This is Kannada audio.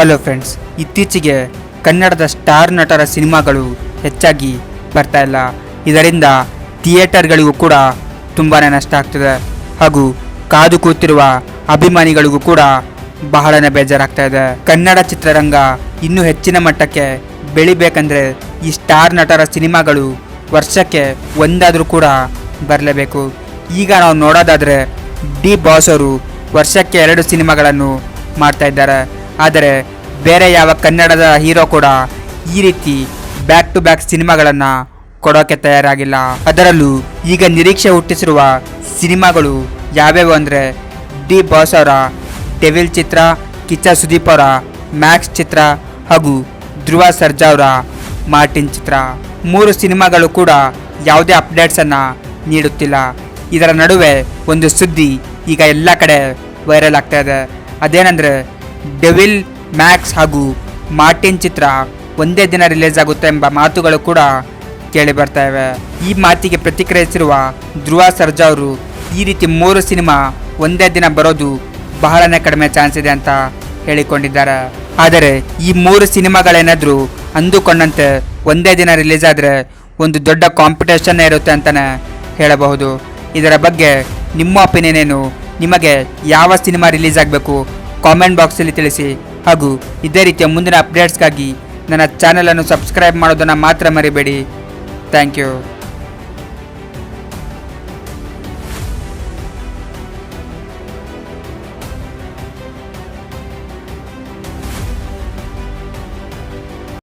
ಹಲೋ ಫ್ರೆಂಡ್ಸ್ ಇತ್ತೀಚೆಗೆ ಕನ್ನಡದ ಸ್ಟಾರ್ ನಟರ ಸಿನಿಮಾಗಳು ಹೆಚ್ಚಾಗಿ ಬರ್ತಾ ಇಲ್ಲ. ಇದರಿಂದ ಥಿಯೇಟರ್ಗಳಿಗೂ ಕೂಡ ತುಂಬಾ ನಷ್ಟ ಆಗ್ತದೆ. ಹಾಗೂ ಕಾದು ಕೂತಿರುವ ಅಭಿಮಾನಿಗಳಿಗೂ ಕೂಡ ಬಹಳನೇ ಬೇಜಾರಾಗ್ತಾ ಇದೆ. ಕನ್ನಡ ಚಿತ್ರರಂಗ ಇನ್ನೂ ಹೆಚ್ಚಿನ ಮಟ್ಟಕ್ಕೆ ಬೆಳಿಬೇಕಂದ್ರೆ ಈ ಸ್ಟಾರ್ ನಟರ ಸಿನಿಮಾಗಳು ವರ್ಷಕ್ಕೆ ಒಂದಾದರೂ ಕೂಡ ಬರಲೇಬೇಕು. ಈಗ ನಾವು ನೋಡೋದಾದರೆ ಡಿ ಬಾಸ್ ಅವರು ವರ್ಷಕ್ಕೆ ಎರಡು ಸಿನಿಮಾಗಳನ್ನು ಮಾಡ್ತಾ ಇದ್ದಾರೆ. ಆದರೆ ಬೇರೆ ಯಾವ ಕನ್ನಡದ ಹೀರೋ ಕೂಡ ಈ ರೀತಿ ಬ್ಯಾಕ್ ಟು ಬ್ಯಾಕ್ ಸಿನಿಮಾಗಳನ್ನು ಕೊಡೋಕೆ ತಯಾರಾಗಿಲ್ಲ. ಅದರಲ್ಲೂ ಈಗ ನಿರೀಕ್ಷೆ ಹುಟ್ಟಿಸಿರುವ ಸಿನಿಮಾಗಳು ಯಾವ್ಯಾವು ಅಂದರೆ ಡಿ ಬಾಸ್ ಅವರ ಟೆವಿಲ್ ಚಿತ್ರ, ಕಿಚ್ಚ ಸುದೀಪ್ ಅವರ ಮ್ಯಾಕ್ಸ್ ಚಿತ್ರ ಹಾಗೂ ಧ್ರುವ ಸರ್ಜಾ ಅವರ ಮಾರ್ಟಿನ್ ಚಿತ್ರ. ಮೂರು ಸಿನಿಮಾಗಳು ಕೂಡ ಯಾವುದೇ ಅಪ್ಡೇಟ್ಸನ್ನು ನೀಡುತ್ತಿಲ್ಲ. ಇದರ ನಡುವೆ ಒಂದು ಸುದ್ದಿ ಈಗ ಎಲ್ಲ ಕಡೆ ವೈರಲ್ ಆಗ್ತಾ ಇದೆ. ಅದೇನೆಂದರೆ ಡೆವಿಲ್ ಮ್ಯಾಕ್ಸ್ ಹಾಗೂ ಮಾರ್ಟಿನ್ ಚಿತ್ರ ಒಂದೇ ದಿನ ರಿಲೀಸ್ ಆಗುತ್ತೆ ಎಂಬ ಮಾತುಗಳು ಕೂಡ ಕೇಳಿ ಬರ್ತಾ ಇವೆ. ಈ ಮಾತಿಗೆ ಪ್ರತಿಕ್ರಿಯಿಸಿರುವ ಧ್ರುವ ಸರ್ಜಾ ಅವರು, ಈ ರೀತಿ ಮೂರು ಸಿನಿಮಾ ಒಂದೇ ದಿನ ಬರೋದು ಬಹಳನೇ ಕಡಿಮೆ ಚಾನ್ಸ್ ಇದೆ ಅಂತ ಹೇಳಿಕೊಂಡಿದ್ದಾರೆ. ಆದರೆ ಈ ಮೂರು ಸಿನಿಮಾಗಳೇನಾದರೂ ಅಂದುಕೊಂಡಂತೆ ಒಂದೇ ದಿನ ರಿಲೀಸ್ ಆದರೆ ಒಂದು ದೊಡ್ಡ ಕಾಂಪಿಟೇಷನ್ ಇರುತ್ತೆ ಅಂತಲೇ ಹೇಳಬಹುದು. ಇದರ ಬಗ್ಗೆ ನಿಮ್ಮ ಒಪಿನಿಯನ್ ಏನು? ನಿಮಗೆ ಯಾವ ಸಿನಿಮಾ ರಿಲೀಸ್ ಆಗಬೇಕು? ಕಾಮೆಂಟ್ ಬಾಕ್ಸಲ್ಲಿ ತಿಳಿಸಿ. ಹಾಗೂ ಇದೇ ರೀತಿಯ ಮುಂದಿನ ಅಪ್ಡೇಟ್ಸ್ಗಾಗಿ ನನ್ನ ಚಾನಲನ್ನು ಸಬ್ಸ್ಕ್ರೈಬ್ ಮಾಡೋದನ್ನು ಮಾತ್ರ ಮರಿಬೇಡಿ. Thank you.